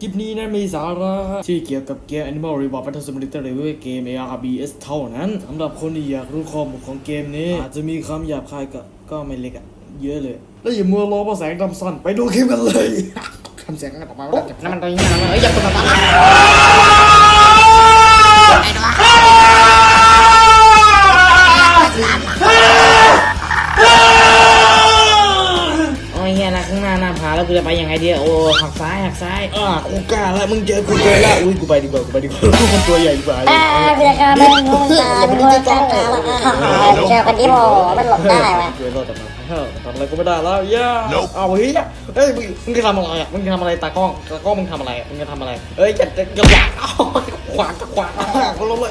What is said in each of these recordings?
คลิปนี้นั้นมีสาระที่เกี่ยวกับเกม Animal Reward Battle Simulator หรือเกม ARBS เท่านั้นสำหรับคนที่อยากรู้ข้อมูลของเกมนี้ อาจจะมีคำหยาบคายก็ก็ไม่เล็กอะเยอะเลย แล้วอย่ามัวรอเพราะแสงดำสั้นไปดูคลิปกันเลยทำแสงกันออกมาว่าจะน้ำมันตรงนี้นะเอ้ยอย่าตกมา นะข้างหน้าหน้าผาแล้วกูจะไปยังไงดีอะโอ้หักซ้ายหักซ้ายอ่ากูกล้าแล้วมึงเจอกูเจอแล้วอุ้ยกูไปดีกว่ากูไปดีกว่าคนตัวใหญ่กว่าอ่าเพื่อนก็ไม่รู้ตาไม่รู้ตาตาเจอกันที่โมมันหลบได้วะเดี๋ยวรอดจากมันเฮ้ยทำอะไรกูไม่ได้แล้วย่าเอาเฮ้ยเฮ้ยมึงมึงจะทำอะไรอะมึงจะทำอะไรตากล้องตากล้องมึงทำอะไรอะมึงจะทำอะไรเอ้ยจะจะจะขวางเอาขวางจะขวางกูลงเลย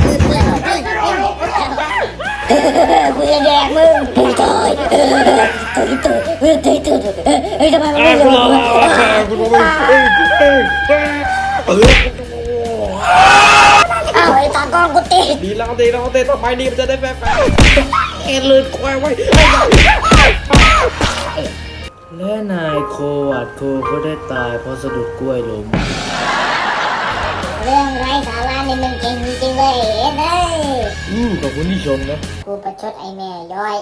กูจะแดกมึงมึงตายตื่นตื่นเฮ้ยตื่นๆเฮ้ยทำไมมันไม่รู้เลยกูลงเลยเฮ้ยเอ้าวไอ้ตากล้องกูติดดีแล้วดีแล้วเตะต่อไปดีมันจะได้แฟร์เอ็นลืนควายไว้และนายโควัดโคก็ได้ตายเพราะสะดุดกล้วยล้ม เรื่องไร้สาระนี่มันจริงจริงเลยเฮ้ยอู้ขอบคุณที่ชมนะกูประชดไอ้แม่ย้อย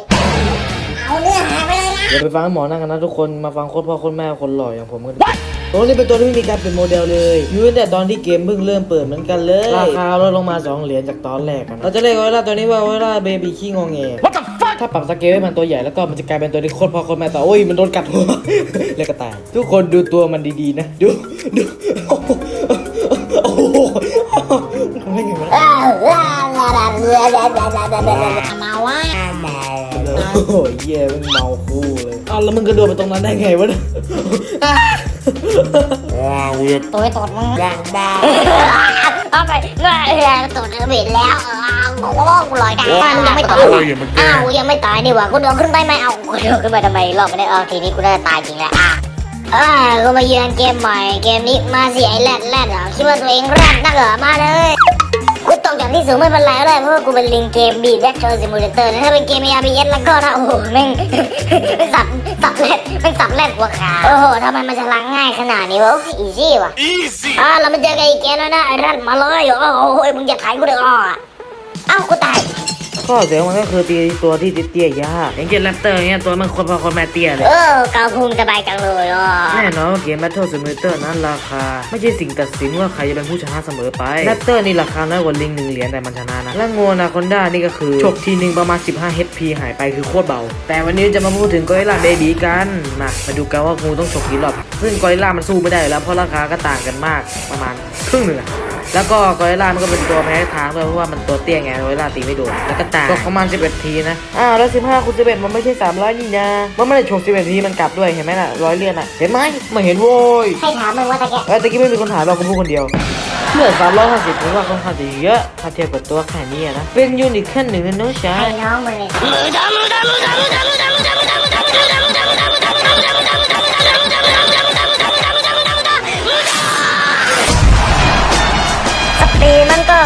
เอาเนื้อหาไปเลยนะเดี๋ยวไปฟังหมอนั่งกันนะทุกคนมาฟังโคตรพ่อโคตรแม่คนหล่ออย่างผมกันตัวนี้เป็นตัวที่ไม่มีการเป็นโมเดลเลยอยู่ตั้งแต่ตอนที่เกมเพิ่งเริ่มเปิดเหมือนกันเลยราคาลดลงมา 2 เหรียญจากตอนแรกกันเราจะเรียกว่าตัวนี้ว่าว่าเบบีขี้งอแงถ้าปรับสเกลให้มันตัวใหญ่แล้วก็มันจะกลายเป็นตัวที่โคตรพ่อโคตรแม่แต่โอ้ยมันโดนกัดหัวเรียกกระต่ายทุกคนดูตัวมันดีๆนะ ดูดู อ้าวอ้าวอ้าวอ้าวอ้าวมาวะโอ้โหเย่มึงเมาคู่เลยอ้าวแล้วมึงกระโดดไปตรงนั้นได้ไงวะเนี่ยตัวไอ้ตดมึงเอาไปเงื่อนตดเบ็ดแล้วโอ้โหกูลอยได้มึงยังไม่ตายอ้าวยังไม่ตายนี่หว่ากูโดนขึ้นไปไหมเอากูโดนขึ้นไปทำไมรอบไม่ได้เอาทีนี้กูน่าจะตายจริงแล้วอะเออกูมาเยือนเกมใหม่เกมนี้มาสิไอ้แรดแรดเหรอคิดว่าตัวเองแรดนักเหรอมาเลยกูตกจากที่ สูงไม่เป็นไรก็ได้เพราะว่ากูเป็นลิงเกมบีดแบ็คโชว์ซิมูเลเตอร์ถ้าเป็นเกม ARBS แล้วก็ถ้าโอ้โหแม่งสับสับแรดแม่งสับแรดกว่าขาโอ้โหทำไมมันจะล้างง่ายขนาดนี้วะอีซี่ว่ะอ่าเรามาเจอกันอีกเกมแล้วนะไอ้รันมาเลยโอ้โหมึงอย่าถ่ายกูเลยอะเอ้ากูตาย ข้อเสียมันก็คือตีตัวที่เตี้ยยากอย่างเกมแรปเตอร์เนี่ยตัวมันโคนพ่อโคนแม่เตี้ยเลยเออกาวพุงสบายจังเลยอะแน่นอนว่าเกม Battle Simulator นั้นราคา ไม่ใช่สิ่งตัดสินว่าใครจะเป็นผู้ชนะเสมอไปแรปเตอร์นี่ราคาน้อยกว่าลิงหนึ่งเหรียญแต่มันชนะนะ และงูนาคอนด้านี่ก็คือฉกทีหนึ่งประมาณ 15 HP หายไปคือโคตรเบา แต่วันนี้จะมาพูดถึงกอริลลาเบบีกันมามาดูกันว่างูต้องฉกกี่รอบซึ่งกอริลลามันสู้ไม่ได้อยู่แล้วเพราะราคาก็ต่างกันมากประมาณครึ่งหนึ่งอะ แล้วก็กอริลลามันก็เป็นตัวแพ้ทางด้วยเพราะว่ามันตัวเตี้ยไงกอริลลาตีไม่โดนแล้วก็ต่างตกประมาณ11 ทีนะอ้าวแล้ว 15คูณ11 มันไม่ใช่ 300 นี่นะมันไม่ได้ฉก11 ทีมันกลับด้วยเห็นไหมน่ะร้อยเลียนอะเห็นไหมไม่เห็นโว้ยให้ถามมึงว่าตะแกเอ้ยตะกี้ไม่มีคนถามเราคุณพูดคนเดียวเมื่อ350ผมว่าค่อนข้างจะเยอะถ้าเทียบกับตัวแค่นี้อะนะเป็นยูนิตขั้นหนึ่งนะน้องชายให้น้องมึงเลยส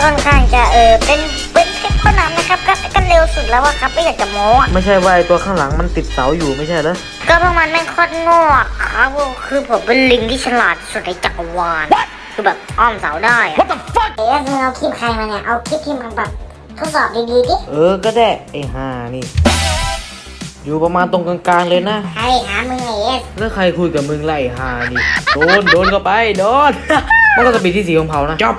ค่อนข้างจะเออเป็นเป็นเป็นข้อน้ำนะครับก็ก็เร็วสุดแล้วอะครับไม่อยากจะโม้อะไม่ใช่ว่าไอตัวข้างหลังมันติดเสาอยู่ไม่ใช่เหรอก็เพราะมันแม่งโคตรโง่อะครับคือผมเป็นลิงที่ฉลาดที่สุดในจักรวาลคือแบบอ้อมเสาได้อะ What the fuck เอ๊ะมึงเอาคลิปใครมาเนี่ยเอาคลิปที่มันแบบทดสอบดีๆดิเออก็ได้ไอห่านี่ อยู่ประมาณตรงกลางๆเลยนะ ใครหามึงไอ้เอสแล้วใครคุยกับมึงไล่ห่านี่โดนโดนเข้าไปโดน มันก็จะปีที่สีของเผานะจบ